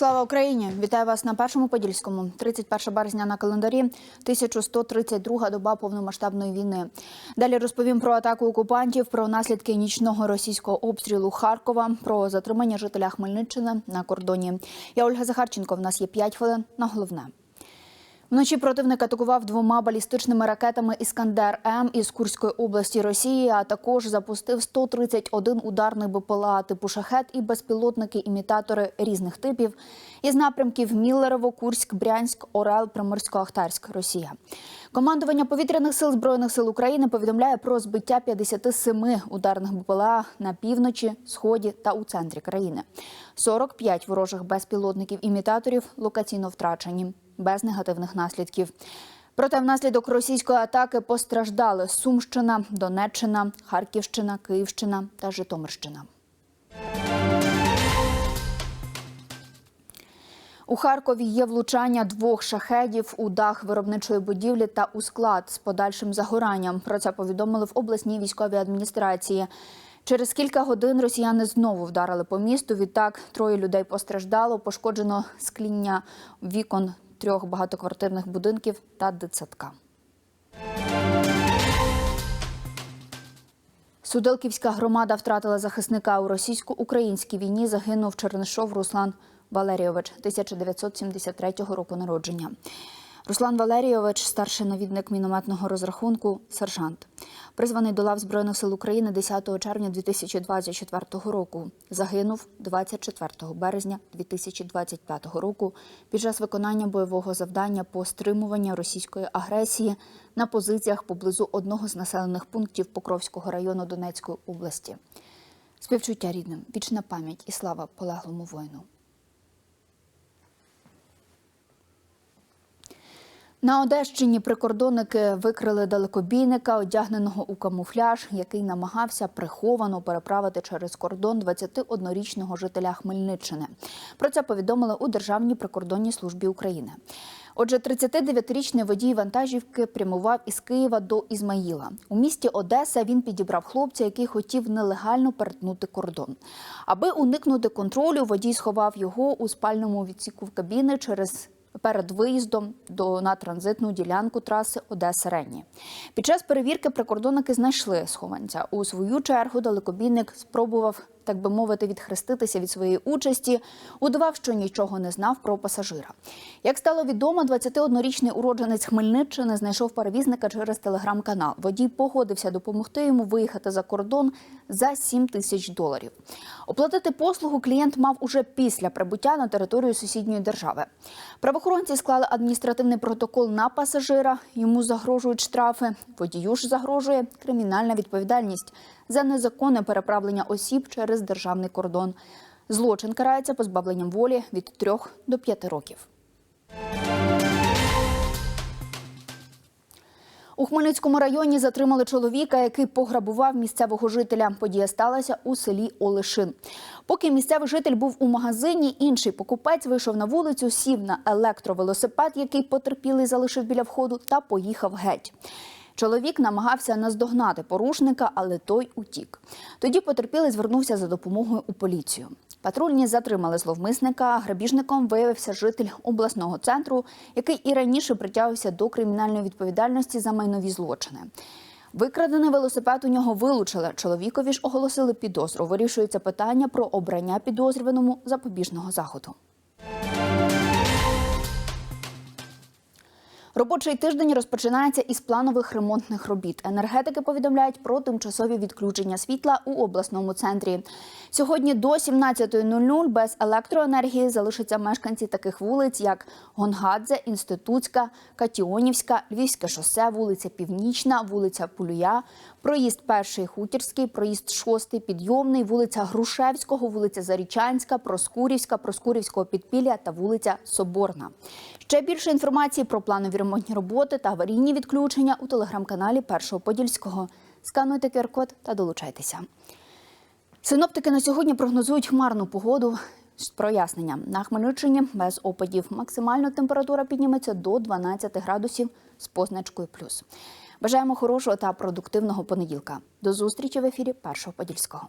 Слава Україні! Вітаю вас на першому подільському. 31 березня на календарі, 1132 доба повномасштабної війни. Далі розповім про атаку окупантів, про наслідки нічного російського обстрілу Харкова, про затримання жителя Хмельниччини на кордоні. Я Ольга Захарченко. В нас є 5 хвилин на головне. Вночі противник атакував двома балістичними ракетами Іскандер М із Курської області Росії, а також запустив 131 ударний БПЛА типу шахет і безпілотники-імітатори різних типів із напрямків Міллерово, Курськ, Брянськ, Орел, Приморсько-Ахтарськ, Росія. Командування повітряних сил збройних сил України повідомляє про збиття 57 ударних БПЛА на півночі, сході та у центрі країни. 45 ворожих безпілотників-імітаторів локаційно втрачені без негативних наслідків. Проте внаслідок російської атаки постраждали Сумщина, Донеччина, Харківщина, Київщина та Житомирщина. У Харкові є влучання двох шахедів у дах виробничої будівлі та у склад з подальшим загоранням. Про це повідомили в обласній військовій адміністрації. Через кілька годин росіяни знову вдарили по місту. Відтак троє людей постраждало, пошкоджено скління вікон трьох багатоквартирних будинків та дитсадка. Суделківська громада втратила захисника у російсько-українській війні. Загинув Чернишов Руслан Валерійович 1973 року народження. Руслан Валерійович, старший навідник мінометного розрахунку, сержант, призваний до лав Збройних сил України 10 червня 2024 року. Загинув 24 березня 2025 року під час виконання бойового завдання по стримуванню російської агресії на позиціях поблизу одного з населених пунктів Покровського району Донецької області. Співчуття рідним, вічна пам'ять і слава полеглому воїну. На Одещині прикордонники викрили далекобійника, одягненого у камуфляж, який намагався приховано переправити через кордон 21-річного жителя Хмельниччини. Про це повідомили у Державній прикордонній службі України. Отже, 39-річний водій вантажівки прямував із Києва до Ізмаїла. У місті Одеса він підібрав хлопця, який хотів нелегально перетнути кордон. Аби уникнути контролю, водій сховав його у спальному відсіку в кабіни через перед виїздом до на транзитну ділянку траси Одеса Ренні. Під час перевірки прикордонники знайшли схованця. У свою чергу далекобійник спробував, так би мовити, відхреститися від своєї участі, удавав, що нічого не знав про пасажира. Як стало відомо, 21-річний уродженець Хмельниччини знайшов перевізника через телеграм-канал. Водій погодився допомогти йому виїхати за кордон за 7 тисяч доларів. Оплатити послугу клієнт мав уже після прибуття на територію сусідньої держави. Правоохоронці склали адміністративний протокол на пасажира. Йому загрожують штрафи. Водію ж загрожує кримінальна відповідальність за незаконне переправлення осіб через державний кордон. Злочин карається позбавленням волі від 3 до 5 років. У Хмельницькому районі затримали чоловіка, який пограбував місцевого жителя. Подія сталася у селі Олешин. Поки місцевий житель був у магазині, інший покупець вийшов на вулицю, сів на електровелосипед, який потерпілий залишив біля входу, та поїхав геть. Чоловік намагався наздогнати порушника, але той утік. Тоді потерпілий звернувся за допомогою у поліцію. Патрульні затримали зловмисника. Грабіжником виявився житель обласного центру, який і раніше притягувався до кримінальної відповідальності за майнові злочини. Викрадений велосипед у нього вилучили. Чоловікові ж оголосили підозру. Вирішується питання про обрання підозрюваному запобіжного заходу. Робочий тиждень розпочинається із планових ремонтних робіт. Енергетики повідомляють про тимчасові відключення світла у обласному центрі. Сьогодні до 17.00 без електроенергії залишаться мешканці таких вулиць, як Гонгадзе, Інститутська, Катіонівська, Львівське шосе, вулиця Північна, вулиця Пулюя, проїзд Перший Хутірський, проїзд Шостий, Підйомний, вулиця Грушевського, вулиця Зарічанська, Проскурівська, Проскурівського підпілля та вулиця Соборна. Ще більше інформації про планові ремонтні роботи та аварійні відключення у телеграм-каналі Першого Подільського. Скануйте QR-код та долучайтеся. Синоптики на сьогодні прогнозують хмарну погоду з проясненням. На Хмельниччині без опадів. Максимальна температура підніметься до 12 градусів з позначкою плюс. Бажаємо хорошого та продуктивного понеділка. До зустрічі в ефірі Першого Подільського.